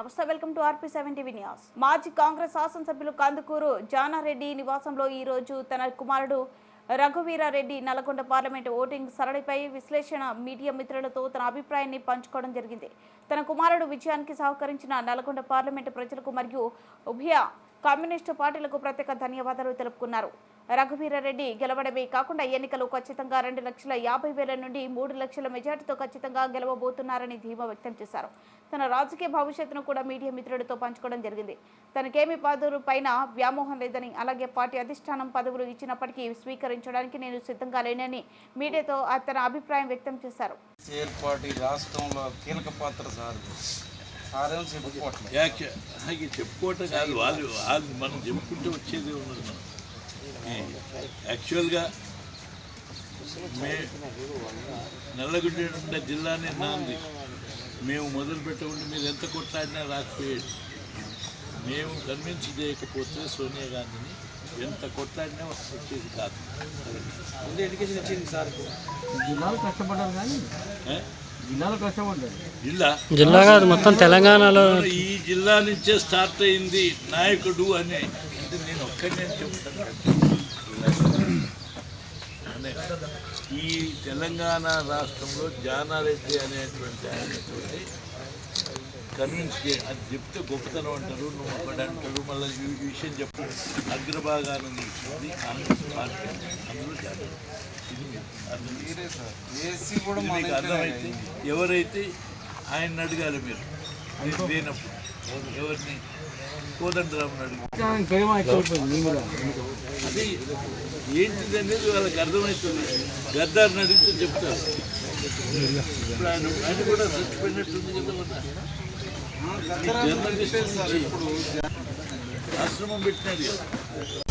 నమస్తే welcome to RP seven TV news. మాజీ కాంగ్రెస్ శాసనసభ్యులు కందుకూరు జానారెడ్డి నివాసంలో ఈ రోజు తన కుమారుడు రఘువీరారెడ్డి నల్గొండ పార్లమెంటు ఓటింగ్ సరళిపై విశ్లేషణ మీడియా మిత్రులతో తన అభిప్రాయాన్ని పంచుకోవడం జరిగింది. తన కుమారుడు విజయానికి సహకరించిన నల్గొండ పార్లమెంటు ప్రజలకు మరియు ఉభయ కమ్యూనిస్టు పార్టీలకు ప్రత్యేక ధన్యవాదాలు తెలుపుకున్నారు. రఘువీరారెడ్డి గెలవడమే కాకుండా ఎన్నికలు ఖచ్చితంగా రెండు లక్షల యాభై వేల నుండి మూడు లక్షల మెజార్టీతో ఖచ్చితంగా గెలవబోతున్నారని ధీమా వ్యక్తం చేశారు. తన రాజకీయ భవిష్యత్తును కూడా మీడియా మిత్రులతో పంచుకోవడం జరిగింది. తనకేమీ పదవులు పైన వ్యామోహం లేదని అలాగే పార్టీ అధిష్టానం పదవులు ఇచ్చినప్పటికీ స్వీకరించడానికి నేను సిద్ధంగా లేనని మీడియాతో తన అభిప్రాయం వ్యక్తం చేశారు. ఏర్పాటు రాష్ట్రంలో కీలక పాత్ర చెప్పుకోవట్లేదు? చెప్పుకోవటం కాదు వాళ్ళు వాళ్ళు మనం చెప్పుకుంటే వచ్చేది ఉన్నది మనం. యాక్చువల్గా మే నల్లగుడ్డ ఉండే జిల్లానే నాంది. మేము మొదలు పెట్టకుండా మీరు ఎంత కొట్లాడినా రాకపోయేది. మేము కన్విన్స్ చేయకపోతే సోనియా గాంధీని ఎంత కొట్లాడినా వచ్చేది కాదు. ముందు ఎడ్యుకేషన్ ఇచ్చింది సార్. జిల్లాలో కష్టపడ్డారు కానీ ఏ? జిల్లాలో కష్టపడ్డారు. జిల్లా? జిల్లా కాదు మొత్తం తెలంగాణలో ఈ జిల్లా నుంచే స్టార్ట్ అయింది నాయకుడు అని అంటే నేను చెప్తాను అనే ఈ తెలంగాణ రాష్ట్రంలో జానారెడ్డి అనేటువంటి ఆయనతోటి కన్విన్స్ చే అది చెప్తే గొప్పతనం అంటారు నువ్వు ఒకటి అంటారు మళ్ళీ ఈ విషయం చెప్పు అగ్రభాగాన నిలిచింది కాంగ్రెస్ పార్టీ. అందులో మీకు అర్థమైతే ఎవరైతే ఆయన్ని అడగాలి మీరు? మీరు లేనప్పుడు. ఎవరిని అది ఏంటిది అనేది వాళ్ళకి అర్థమవుతుంది. గద్దారిని అడిగితే చెప్తారు. ఇప్పుడు ఆయన ఆయన కూడా చచ్చిపోయినట్టుంది కదా జర్నలిస్ట్ ఆశ్రమం పెట్టినాడు కదా